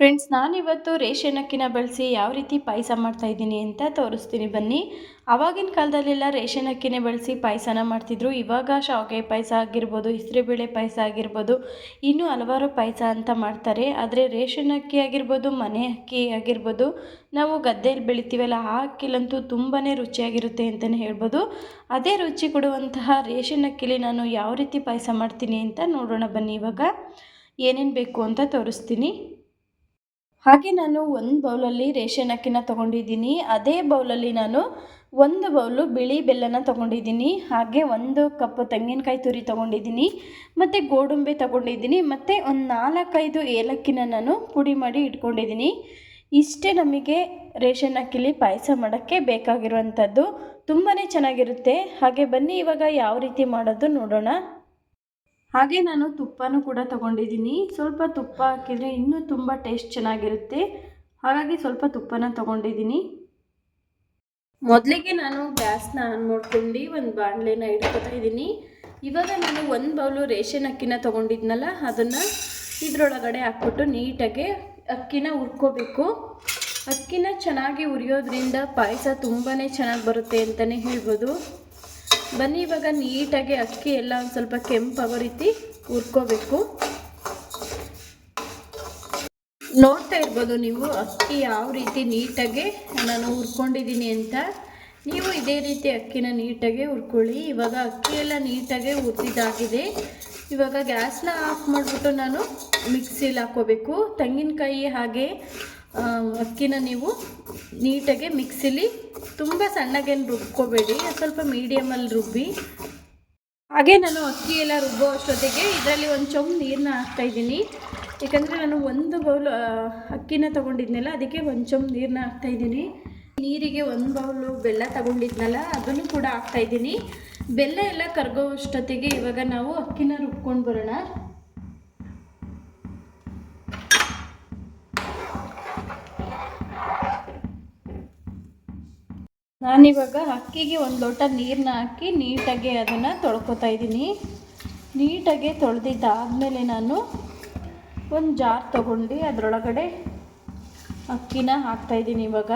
Friends ನಾನಿವತ್ತು ration ಅಕ್ಕಿನ ಬಳಸಿ ಯಾವ ರೀತಿ ಪಾಯಸ ಮಾಡ್ತಾಯಿದ್ದೀನಿ ಅಂತ ತೋರಿಸ್ತೀನಿ. ಬನ್ನಿ. ಆವಾಗಿನ ಕಾಲದಲ್ಲೆಲ್ಲ ರೇಷನ್ ಅಕ್ಕಿನೇ ಬಳಸಿ ಪಾಯಸನ ಮಾಡ್ತಿದ್ರು. ಇವಾಗ ಶಾವಿಗೆ ಪಾಯಸ ಆಗಿರ್ಬೋದು, ಹೆಸರುಬೇಳೆ ಪಾಯಸ ಆಗಿರ್ಬೋದು, ಇನ್ನೂ ಹಲವಾರು ಪಾಯಸ ಅಂತ ಮಾಡ್ತಾರೆ. ಆದರೆ ರೇಷನ್ ಅಕ್ಕಿ ಆಗಿರ್ಬೋದು, ಮನೆ ಅಕ್ಕಿ ಆಗಿರ್ಬೋದು, ನಾವು ಗದ್ದೆಯಲ್ಲಿ ಬೆಳಿತೀವಲ್ಲ, ಆ ಅಕ್ಕಿಲಂತೂ ತುಂಬಾ ರುಚಿಯಾಗಿರುತ್ತೆ ಅಂತಲೇ ಹೇಳ್ಬೋದು. ಅದೇ ರುಚಿ ಕೊಡುವಂತಹ ರೇಷನ್ ಅಕ್ಕಿಲಿ ನಾನು ಯಾವ ರೀತಿ ಪಾಯಸ ಮಾಡ್ತೀನಿ ಅಂತ ನೋಡೋಣ ಬನ್ನಿ ಇವಾಗ. ಏನೇನು ಬೇಕು ಅಂತ ತೋರಿಸ್ತೀನಿ. ಹಾಗೆ ನಾನು ಒಂದು ಬೌಲಲ್ಲಿ ರೇಷನ್ ಅಕ್ಕಿನ ತೊಗೊಂಡಿದ್ದೀನಿ. ಅದೇ ಬೌಲಲ್ಲಿ ನಾನು ಒಂದು ಬೌಲು ಬಿಳಿ ಬೆಲ್ಲನ ತೊಗೊಂಡಿದ್ದೀನಿ. ಹಾಗೆ ಒಂದು ಕಪ್ ತೆಂಗಿನಕಾಯಿ ತುರಿ ತೊಗೊಂಡಿದ್ದೀನಿ. ಮತ್ತು ಗೋಡಂಬಿ ತೊಗೊಂಡಿದ್ದೀನಿ. ಮತ್ತು ಒಂದು ನಾಲ್ಕೈದು ಏಲಕ್ಕಿನ ನಾನು ಪುಡಿ ಮಾಡಿ ಇಟ್ಕೊಂಡಿದ್ದೀನಿ. ಇಷ್ಟೇ ನಮಗೆ ರೇಷನ್ ಅಕ್ಕಿಲಿ ಪಾಯಸ ಮಾಡೋಕ್ಕೆ ಬೇಕಾಗಿರುವಂಥದ್ದು. ತುಂಬಾ ಚೆನ್ನಾಗಿರುತ್ತೆ. ಹಾಗೆ ಬನ್ನಿ ಇವಾಗ ಯಾವ ರೀತಿ ಮಾಡೋದು ನೋಡೋಣ. ಹಾಗೆ ನಾನು ತುಪ್ಪನೂ ಕೂಡ ತಗೊಂಡಿದ್ದೀನಿ. ಸ್ವಲ್ಪ ತುಪ್ಪ ಹಾಕಿದರೆ ಇನ್ನೂ ತುಂಬ ಟೇಸ್ಟ್ ಚೆನ್ನಾಗಿರುತ್ತೆ. ಹಾಗಾಗಿ ಸ್ವಲ್ಪ ತುಪ್ಪನ ತಗೊಂಡಿದ್ದೀನಿ. ಮೊದಲಿಗೆ ನಾನು ಗ್ಯಾಸ್ನ ಆನ್ ಮಾಡ್ಕೊಂಡು ಒಂದು ಬಾಣಲೆನ ಇಟ್ಕೊತಾ ಇದ್ದೀನಿ. ಇವಾಗ ನಾನು ಒಂದು ಬೌಲು ರೇಷನ್ ಅಕ್ಕಿನ ತೊಗೊಂಡಿದ್ನಲ್ಲ, ಅದನ್ನು ಇದರೊಳಗಡೆ ಹಾಕ್ಬಿಟ್ಟು ನೀಟಾಗಿ ಅಕ್ಕಿನ ಹುರ್ಕೋಬೇಕು. ಅಕ್ಕಿನ ಚೆನ್ನಾಗಿ ಉರಿಯೋದ್ರಿಂದ ಪಾಯಸ ತುಂಬಾ ಚೆನ್ನಾಗಿ ಬರುತ್ತೆ ಅಂತಲೇ ಹೇಳ್ಬೋದು. ಬನ್ನಿ, ಇವಾಗ ನೀಟಾಗಿ ಅಕ್ಕಿ ಎಲ್ಲ ಒಂದು ಸ್ವಲ್ಪ ಕೆಂಪಾಗೋ ರೀತಿ ಹುರ್ಕೋಬೇಕು. ನೋಡ್ತಾ ಇರ್ಬೋದು ನೀವು ಅಕ್ಕಿ ಯಾವ ರೀತಿ ನೀಟಾಗಿ ನಾನು ಹುರ್ಕೊಂಡಿದ್ದೀನಿ ಅಂತ. ನೀವು ಇದೇ ರೀತಿ ಅಕ್ಕಿನ ನೀಟಾಗಿ ಹುರ್ಕೊಳ್ಳಿ. ಇವಾಗ ಅಕ್ಕಿ ಎಲ್ಲ ನೀಟಾಗಿ ಹುರಿದಾಗಿದೆ ಇವಾಗ ಗ್ಯಾಸ್ನ ಆಫ್ ಮಾಡಿಬಿಟ್ಟು ನಾನು ಮಿಕ್ಸಿಲಿ ಹಾಕ್ಕೋಬೇಕು. ತೆಂಗಿನಕಾಯಿ ಹಾಗೆ ಅಕ್ಕಿನ ನೀವು ನೀಟಾಗಿ ಮಿಕ್ಸಿಲಿ ತುಂಬ ಸಣ್ಣಗೇನು ರುಬ್ಕೋಬೇಡಿ ಸ್ವಲ್ಪ ಮೀಡಿಯಮಲ್ಲಿ ರುಬ್ಬಿ. ಹಾಗೆ ನಾನು ಅಕ್ಕಿ ಎಲ್ಲ ರುಬ್ಬೋ ಅಷ್ಟೊತ್ತಿಗೆ ಇದರಲ್ಲಿ ಒಂದು ಚೊಂಬು ನೀರನ್ನ ಹಾಕ್ತಾಯಿದ್ದೀನಿ ಯಾಕಂದರೆ ನಾನು ಒಂದು ಬೌಲ್ ಅಕ್ಕಿನ ತೊಗೊಂಡಿದ್ನಲ್ಲ, ಅದಕ್ಕೆ ಒಂದು ಚೊಂಬು ನೀರನ್ನ ಹಾಕ್ತಾಯಿದ್ದೀನಿ ನೀರಿಗೆ ಒಂದು ಬೌಲು ಬೆಲ್ಲ ತಗೊಂಡಿದ್ನಲ್ಲ, ಅದನ್ನು ಕೂಡ ಹಾಕ್ತಾಯಿದ್ದೀನಿ ಬೆಲ್ಲ ಎಲ್ಲ ಕರ್ಗೋ ಅಷ್ಟೊತ್ತಿಗೆ ಇವಾಗ ನಾವು ಅಕ್ಕಿನ ರುಬ್ಕೊಂಡು ಬರೋಣ. ನಾನಿವಾಗ ಅಕ್ಕಿಗೆ ಒಂದು ಲೋಟ ನೀರನ್ನ ಹಾಕಿ ನೀಟಾಗಿ ಅದನ್ನು ತೊಳ್ಕೊತಾ ಇದ್ದೀನಿ. ನೀಟಾಗಿ ತೊಳೆದಿದ್ದಾದಮೇಲೆ ನಾನು ಒಂದು ಜಾರ್ ತೊಗೊಂಡು ಅದರೊಳಗಡೆ ಅಕ್ಕಿನ ಹಾಕ್ತಾಯಿದ್ದೀನಿ ಇವಾಗ.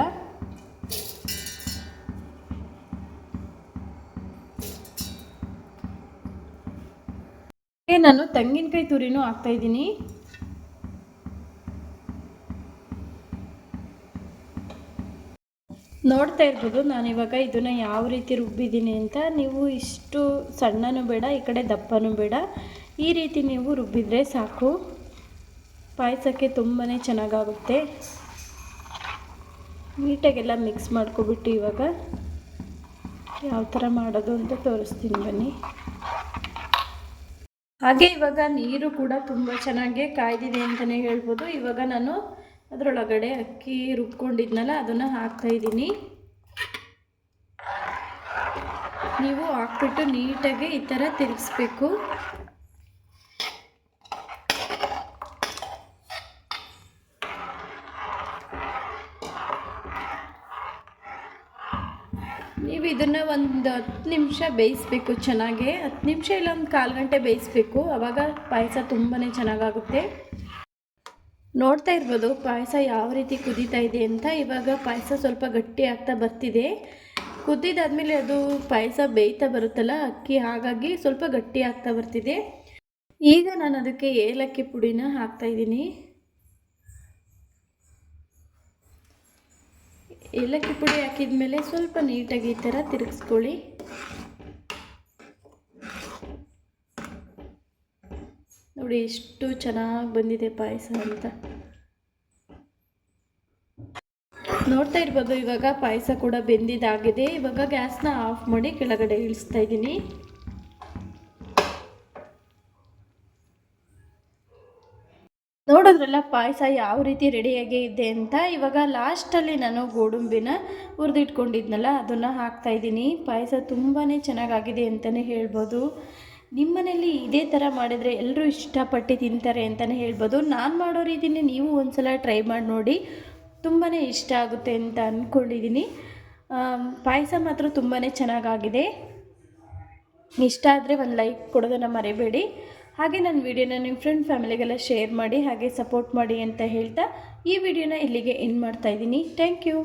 ನಾನು ತೆಂಗಿನಕಾಯಿ ತುರಿನೂ ಹಾಕ್ತಾಯಿದ್ದೀನಿ ನೋಡ್ತಾ ಇರ್ಬೋದು, ನಾನಿವಾಗ ಇದನ್ನು ಯಾವ ರೀತಿ ರುಬ್ಬಿದ್ದೀನಿ ಅಂತ. ನೀವು ಇಷ್ಟು ಸಣ್ಣನೂ ಬೇಡ, ಈ ಕಡೆ ದಪ್ಪನೂ ಬೇಡ. ಈ ರೀತಿ ನೀವು ರುಬ್ಬಿದರೆ ಸಾಕು. ಪಾಯಸಕ್ಕೆ ತುಂಬಾ ಚೆನ್ನಾಗಾಗುತ್ತೆ. ನೀಟಾಗೆಲ್ಲ ಮಿಕ್ಸ್ ಮಾಡ್ಕೊಬಿಟ್ಟು ಇವಾಗ ಯಾವ ಥರ ಮಾಡೋದು ಅಂತ ತೋರಿಸ್ತೀನಿ ಬನ್ನಿ. ಹಾಗೆ ಇವಾಗ ನೀರು ಕೂಡ ತುಂಬ ಚೆನ್ನಾಗಿ ಕಾಯ್ದಿದೆ ಅಂತಲೇ ಹೇಳ್ಬೋದು. ಇವಾಗ ನಾನು ಅದರೊಳಗಡೆ ಅಕ್ಕಿ ರುಬ್ಕೊಂಡಿದ್ನಲ್ಲ, ಅದನ್ನು ಹಾಕ್ತಾಯಿದ್ದೀನಿ ನೀವು ಹಾಕ್ಬಿಟ್ಟು ನೀಟಾಗಿ ಈ ಥರ ತಿರುಗಿಸ್ಬೇಕು. ನೀವು ಇದನ್ನು ಒಂದು ಹತ್ತು ನಿಮಿಷ ಬೇಯಿಸ್ಬೇಕು ಚೆನ್ನಾಗಿ. ಹತ್ತು ನಿಮಿಷ ಇಲ್ಲ, ಒಂದು ಕಾಲು ಗಂಟೆ ಬೇಯಿಸ್ಬೇಕು. ಆವಾಗ ಪಾಯಸ ತುಂಬಾ ಚೆನ್ನಾಗಾಗುತ್ತೆ. ನೋಡ್ತಾ ಇರ್ಬೋದು ಪಾಯಸ ಯಾವ ರೀತಿ ಕುದೀತಾ ಇದೆ ಅಂತ. ಇವಾಗ ಪಾಯಸ ಸ್ವಲ್ಪ ಗಟ್ಟಿ ಆಗ್ತಾ ಬರ್ತಿದೆ. ಕುದ್ದಿದ್ದಾದಮೇಲೆ ಅದು ಪಾಯಸ ಬೇಯ್ತಾ ಬರುತ್ತಲ್ಲ, ಅಕ್ಕಿ ಹಾಗಾಗಿ ಸ್ವಲ್ಪ ಗಟ್ಟಿ ಆಗ್ತಾ ಬರ್ತಿದೆ. ಈಗ ನಾನು ಅದಕ್ಕೆ ಏಲಕ್ಕಿ ಪುಡಿನ ಹಾಕ್ತಾ ಇದ್ದೀನಿ. ಏಲಕ್ಕಿ ಪುಡಿ ಹಾಕಿದ ಮೇಲೆ ಸ್ವಲ್ಪ ನೀಟಾಗಿ ಈ ಥರ ತಿರುಗಿಸ್ಕೊಳ್ಳಿ. ನೋಡಿ ಎಷ್ಟು ಚೆನ್ನಾಗಿ ಬಂದಿದೆ ಪಾಯಸ ಅಂತ. ನೋಡ್ತಾ ಇರ್ಬೋದು, ಇವಾಗ ಪಾಯಸ ಕೂಡ ಬೆಂದಿದ್ದಾಗಿದೆ ಇವಾಗ ಗ್ಯಾಸ್ನ ಆಫ್ ಮಾಡಿ ಕೆಳಗಡೆ ಇಳಿಸ್ತಾ ಇದ್ದೀನಿ. ನೋಡಿದ್ರಲ್ಲ ಪಾಯಸ ಯಾವ ರೀತಿ ರೆಡಿಯಾಗಿ ಇದೆ ಅಂತ. ಇವಾಗ ಲಾಸ್ಟಲ್ಲಿ ನಾನು ಗೋಡಂಬಿನ ಹುರಿದಿಟ್ಕೊಂಡಿದ್ನಲ್ಲ, ಅದನ್ನು ಹಾಕ್ತಾಯಿದ್ದೀನಿ ಪಾಯಸ ತುಂಬಾ ಚೆನ್ನಾಗಾಗಿದೆ ಅಂತಲೇ ಹೇಳ್ಬೋದು. ನಿಮ್ಮನೇಲಿ ಇದೇ ಥರ ಮಾಡಿದರೆ ಎಲ್ಲರೂ ಇಷ್ಟಪಟ್ಟು ತಿಂತಾರೆ ಅಂತಲೇ ಹೇಳ್ಬೋದು. ನಾನು ಮಾಡೋ ರೀತಿಯೇ ನೀವು ಒಂದು ಸಲ ಟ್ರೈ ಮಾಡಿ ನೋಡಿ. ತುಂಬಾ ಇಷ್ಟ ಆಗುತ್ತೆ ಅಂತ ಅಂದ್ಕೊಂಡಿದ್ದೀನಿ ಪಾಯಸ ಮಾತ್ರ ತುಂಬಾ ಚೆನ್ನಾಗಾಗಿದೆ. ಇಷ್ಟ ಆದರೆ ಒಂದು ಲೈಕ್ ಕೊಡೋದನ್ನು ಮರಿಬೇಡಿ. ಹಾಗೆ ನನ್ನ ವಿಡಿಯೋನ ನಿಮ್ಮ ಫ್ರೆಂಡ್ ಫ್ಯಾಮಿಲಿಗೆಲ್ಲ ಶೇರ್ ಮಾಡಿ, ಹಾಗೆ ಸಪೋರ್ಟ್ ಮಾಡಿ ಅಂತ ಹೇಳ್ತಾ ಈ ವಿಡಿಯೋನ ಇಲ್ಲಿಗೆ ಎಂಡ್ ಮಾಡ್ತಾ ಇದ್ದೀನಿ ಥ್ಯಾಂಕ್ ಯು